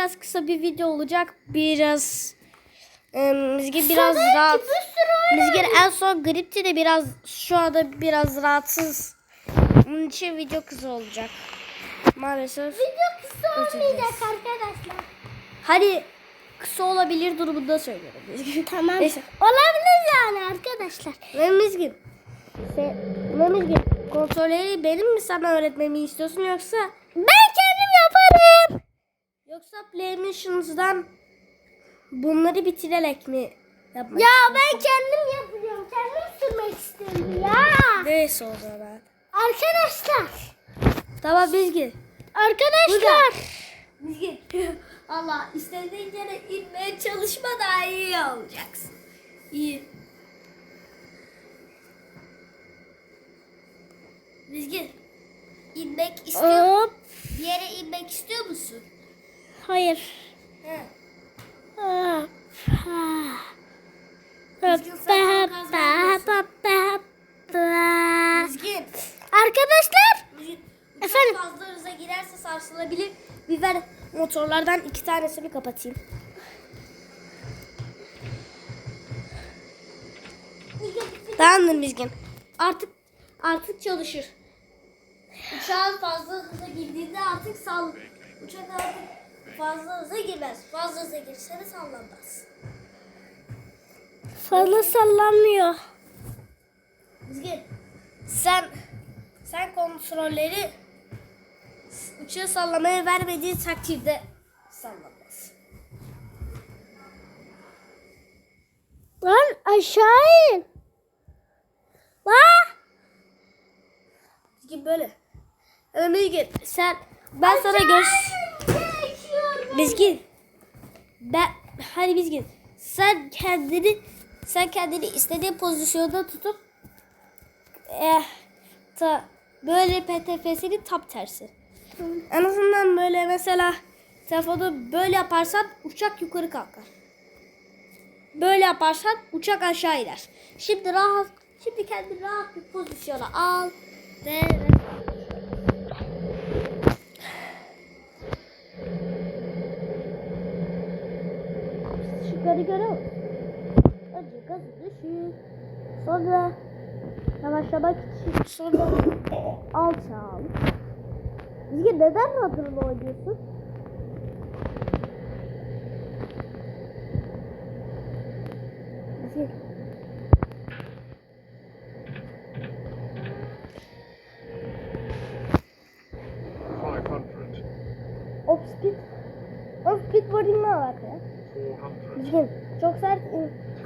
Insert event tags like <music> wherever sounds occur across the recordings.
biraz kısa bir video olacak. Biraz e, biraz rahat. Mizgin en son gripti de biraz şu anda biraz rahatsız. Onun için video kısa olacak. Maalesef. Video kısa olmayacak arkadaşlar. Hani kısa olabilir durumunda söylüyorum. <laughs> Tamam. Neyse. Olabilir yani arkadaşlar. Ve Mizgin. Sen, ve Mizgin. Kontrolleri benim mi sana öğretmemi istiyorsun yoksa Ben kendim yaparım. Yoksa Playmations'dan bunları bitirerek mi yapmak Ya ben kendim yapıyorum. Kendim sürmek istiyorum ya. Neyse o zaman. Arkadaşlar. Tamam Mizgin. Arkadaşlar. Mizgin. <laughs> Allah istediğin yere inmeye çalışma daha iyi olacaksın. İyi. Mizgin. inmek istiyor Hop. Bir yere inmek istiyor musun? Hayır. Mizgin. Arkadaşlar. Efendim? fazla hıza girerse sarsılabilir. Biber motorlardan iki tanesini kapatayım. Tamamdır Mizgin. Artık artık çalışır. Uçağın fazla hıza girdiğinde artık sal. Uçak artık fazla hıza girmez. Fazla hıza girse de sallanmaz. Fazla sallanmıyor. Mizgin. Sen sen kontrolleri uçağı sallamaya vermediğin takdirde sallanmaz. Lan aşağı in. Lan. Mizgin böyle. Ama Mizgin sen ben sana göz Mizgin. Ben hadi Mizgin. Sen kendini sen kendini istediğin pozisyonda tutup eh, ta, böyle PTF'sinin tam tersi. En azından böyle mesela telefonu böyle yaparsan uçak yukarı kalkar. Böyle yaparsan uçak aşağı iner. Şimdi rahat, şimdi kendini rahat bir pozisyona al ve Şıkları görüyor musun? Önce gazı düşür. Sonra yavaşlamak için sonra alçağa al. Bilge neden radyola oynuyorsun? Bilge. Five hundred, Off speed. Off speed boarding ne alaka ya? Bilgin çok sert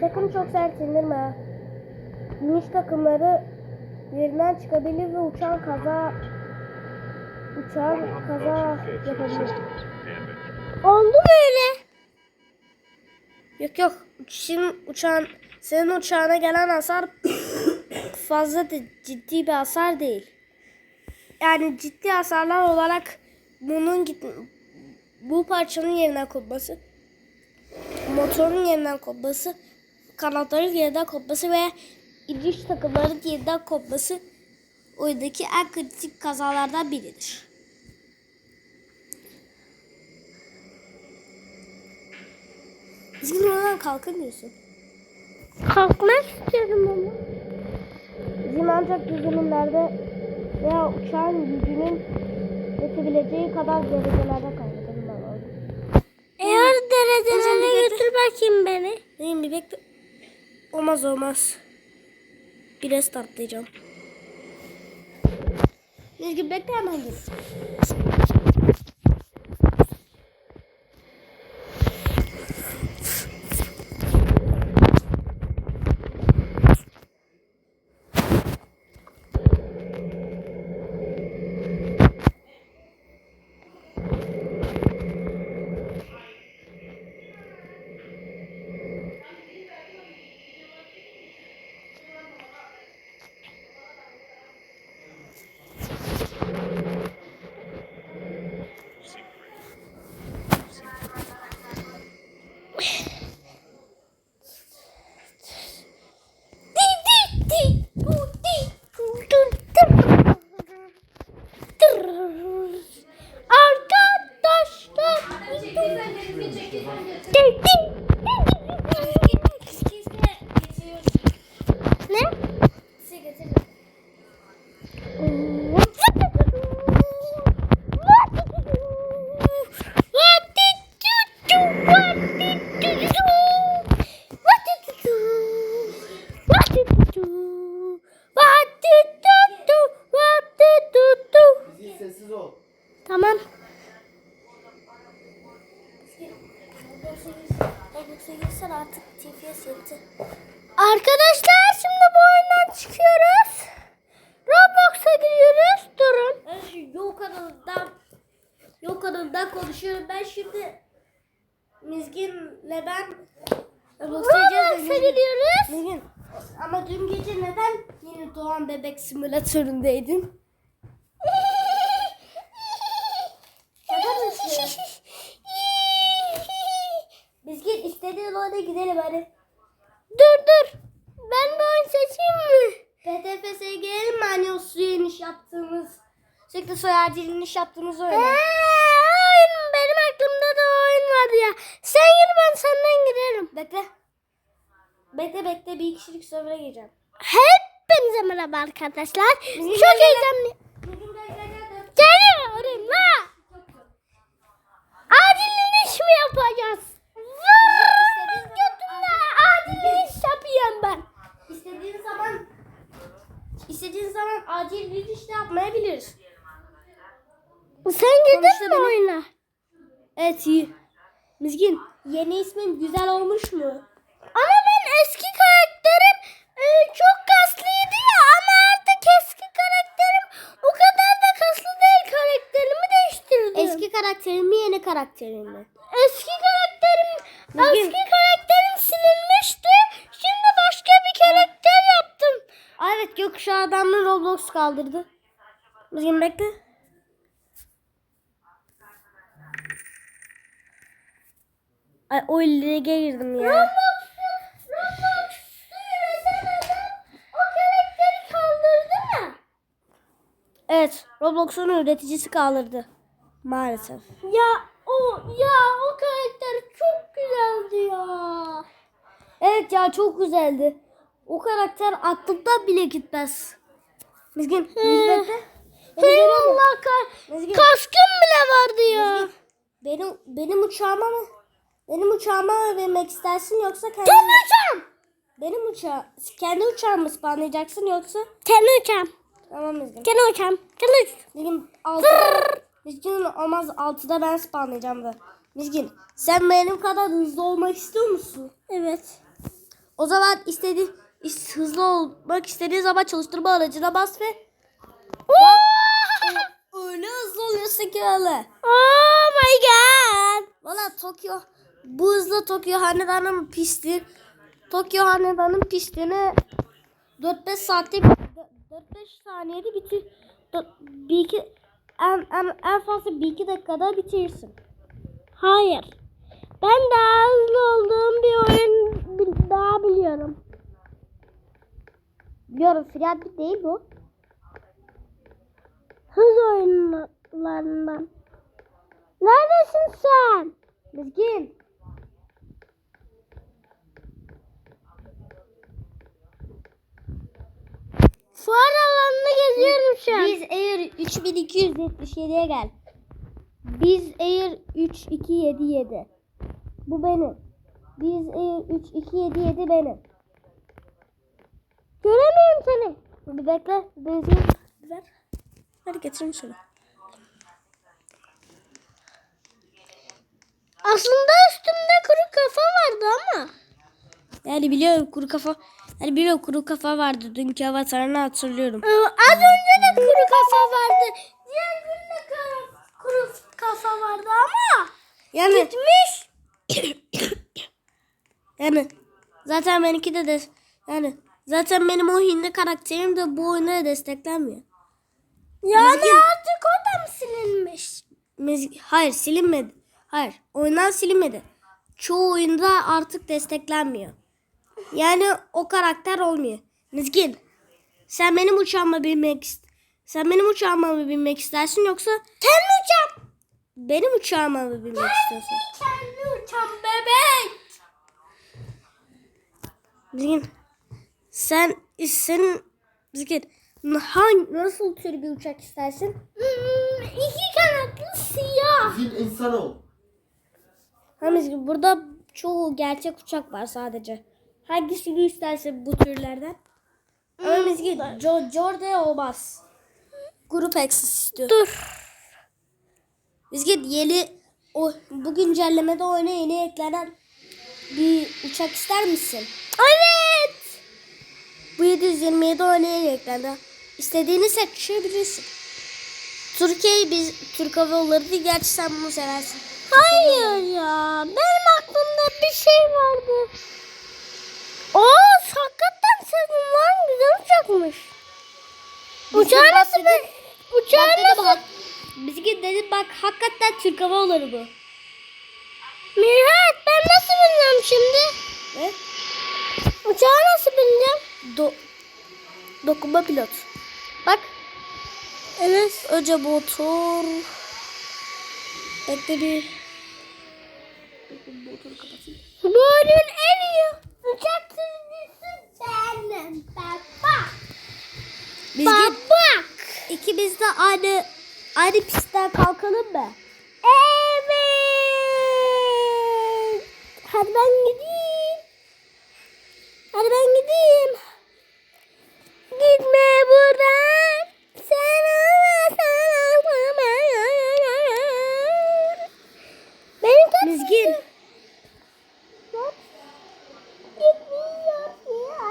sakın çok sert indirme ha. İniş takımları yerinden çıkabilir ve uçağın kaza uçağın kaza yapabilir. Oldu mu öyle? Yok yok. Şimdi uçağın senin uçağına gelen hasar <coughs> fazla da ciddi bir hasar değil. Yani ciddi hasarlar olarak bunun git bu parçanın yerinden kopması, motorun yerinden kopması, kanatların yerinden kopması veya iniş takımların yerinden kopması oyundaki en kritik kazalardan biridir. Bizim oradan kalkamıyorsun. Kalkmak istiyorum ama. Bizim ancak düzlemlerde veya uçağın gücünün yetebileceği kadar derecelerde kaybedelim ben. Eğer derecelerine götür bakayım beni. Neyim bir bekle. Olmaz olmaz. Bir restartlayacağım. Nizgi bekle hemen gel. Ding. Artık TPS yetti. Arkadaşlar şimdi bu oyundan çıkıyoruz. Roblox'a giriyoruz. Durun. Ben şu yol kanalından yol kanalından konuşuyorum. Ben şimdi Mizgin'le ben Roblox'a gidiyoruz. Mizgin ama dün gece neden yeni doğan bebek simülatöründeydin? İstediğin oyuna gidelim hadi. dur dur. Ben bir oyun seçeyim mi? PTFS'ye girelim mi hani o suya iniş yaptığımız sürekli soy acil iniş yaptığımız oyuna. Eee, oyun benim aklımda da oyun vardı ya. Sen gir ben senden girerim. Bekle. Bekle bekle bir kişilik server'a gireceğim. Hepinize merhaba arkadaşlar. Bizim Çok gel, gel. heyecanlıyım. Geliyorum la. Acil iniş mi yapacağız? Vırr, Götümde acil iniş yapıyorum ben. İstediğin zaman istediğin zaman acil bir iş de yapmayabiliriz. Sen girdin mi oyuna? Evet iyi. Mizgin yeni ismin güzel olmuş mu? Ama ben eski karakterim e, çok kaslıydı ya ama artık eski karakterim o kadar da kaslı değil karakterimi değiştirdim. Eski karakterin mi yeni karakterin mi? eski karakterim Bilgin- eski karakterim silinmişti. Roblox kaldırdı. Mizgin bekle. Ay o lige girdim ya. Roblox o karakteri kaldırdı mı? Evet Roblox'un üreticisi kaldırdı. Maalesef. Ya o ya o karakter çok güzeldi ya. Evet ya çok güzeldi. O karakter aklımdan bile gitmez. Mizgin, Mizgin bekle. Beni Hey görüyor musun? Allah ka- Mizgin, kaskım bile vardı ya. benim, benim uçağıma mı? Benim uçağıma mı binmek istersin yoksa kendi, Kendi uçağım. benim uçağı, kendi uçağımı ısmarlayacaksın yoksa? Kendi uçağım. Tamam Mizgin. Kendi uçağım. Kendi uçağım. Mizgin altıda, Mizgin olmaz altıda ben ısmarlayacağım da. Mizgin sen benim kadar hızlı olmak istiyor musun? Evet. O zaman istedi is- hızlı olmak istediğin zaman çalıştırma aracına bas ve öyle hızlı oluyorsun ki öyle. Oh my god. Valla Tokyo bu hızla Tokyo Hanedan'ın pisti Tokyo Hanedan'ın pistini 4-5 saatte 4-5 saniyede bitir dö- bir iki en, en, en fazla bir iki dakikada bitirirsin. Hayır. Ben daha hızlı olduğum bir oyun daha biliyorum. Biliyorum Fiyat değil bu. Hız oyunlarından. Neredesin sen? Mizgin. Fuar alanında geziyorum şu an. Biz Air 3277'ye gel. Biz Air 3277. Bu benim. Biz Air 3277 benim. Göremiyorum seni. Bir bekle. Benzin ver. Hadi getirin şunu. Aslında üstümde kuru kafa vardı ama. Yani biliyorum kuru kafa. Yani biliyorum kuru kafa vardı. Dünkü avatarını hatırlıyorum. Ee, Az önce de kuru kafa vardı. Diğer gün de kuru, kuru kafa vardı ama. Yani Gitmiş. <coughs> yani zaten benimki de de yani zaten benim o hindi karakterim de bu oyuna desteklenmiyor. Yani Mizgin. artık o da mı silinmiş? Mez- Hayır silinmedi. Hayır oyundan silinmedi. Çoğu oyunda artık desteklenmiyor. Yani o karakter olmuyor. Mizgin sen benim uçağıma binmek ist- sen benim uçağıma mı binmek istersin yoksa Kendi uçağım. benim uçağıma mı binmek istiyorsun? Kendi uçağım bebek. Mizgin sen senin Mizgin hangi nasıl tür bir uçak istersin? Hmm, iki kanatlı siyah. Fil insan ol. Ha Mizgin burada çoğu gerçek uçak var sadece. Hangisini istersen bu türlerden? Ama Mizgin jo Jordan olmaz. Grup Access istiyor. Dur. Mizgin yeni o bu güncellemede oyuna yeni eklenen bir uçak ister misin? Evet. Bu 727 oynaya eklendi. İstediğini seçebilirsin. Türkiye'yi biz Türk Hava Yolları değil. Gerçi sen bunu seversin. Hayır ya. Benim aklımda bir şey vardı. Oo hakikaten senin lan güzel uçakmış. Uçağı nasıl ben? Uçağı Bak nasıl? bak. Bizgi dedim bak hakikaten Türk Hava Yolları bu. Mirhat ben nasıl bineceğim şimdi? Ne? Uçağa nasıl bineceğim? Do dokunma pilot. Bak. Enes önce motor. Bekle bir. Motoru kapatayım. Oyunun en iyi uçak sürücüsü benim. Baba. Biz Baba. ikimiz de aynı aynı pistten kalkalım mı? Evet. Hadi ben gideyim. Hadi ben gideyim. Gitme buradan. Sen olmasan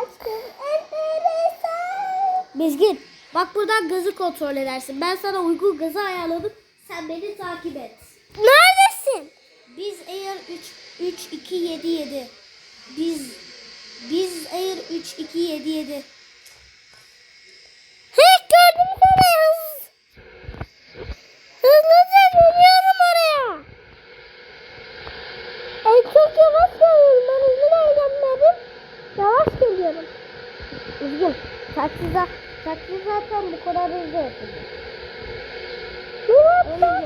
Açtım. Enteresan. Mizgin. Bak buradan gazı kontrol edersin. Ben sana uygun gazı ayarladım. Sen beni takip et. Neredesin? Biz Air 3 3 2 7 7. Biz biz Air 3 2 7 7. Hey gördüm seni hız. Hızlıca geliyorum oraya. Ay çok yavaş geliyorum. Ben hızlı gelmedim. Yavaş geliyorum. Üzgün. Taksi, za taksi zaten bu kadar hızlı yapılıyor. Murat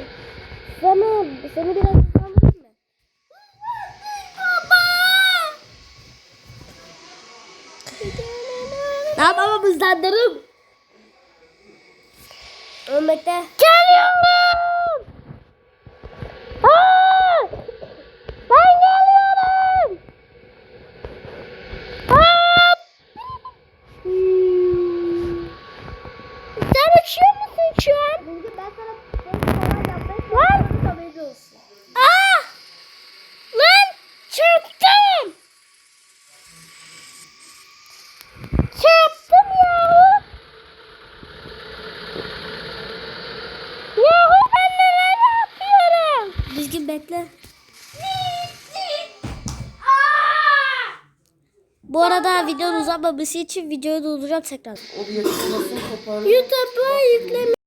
Seni, seni biraz hızlandırayım mı? Baba. Ne yapamam hızlandırırım. Ölmekte. Geliyorum. Aa! Ben geliyorum. Hop. Hmm. Sen uçuyor musun şu an? Bilgi ben sana ben kolay yapmayı Var. çalışıyorum haberin olsun. Ah! Lan çarptım. Çarptım yahu. Yahu ben neler yapıyorum? Bilgi bekle. Bu arada videonun uzamaması için videoyu durduracağım tekrar. YouTube'a yükleme.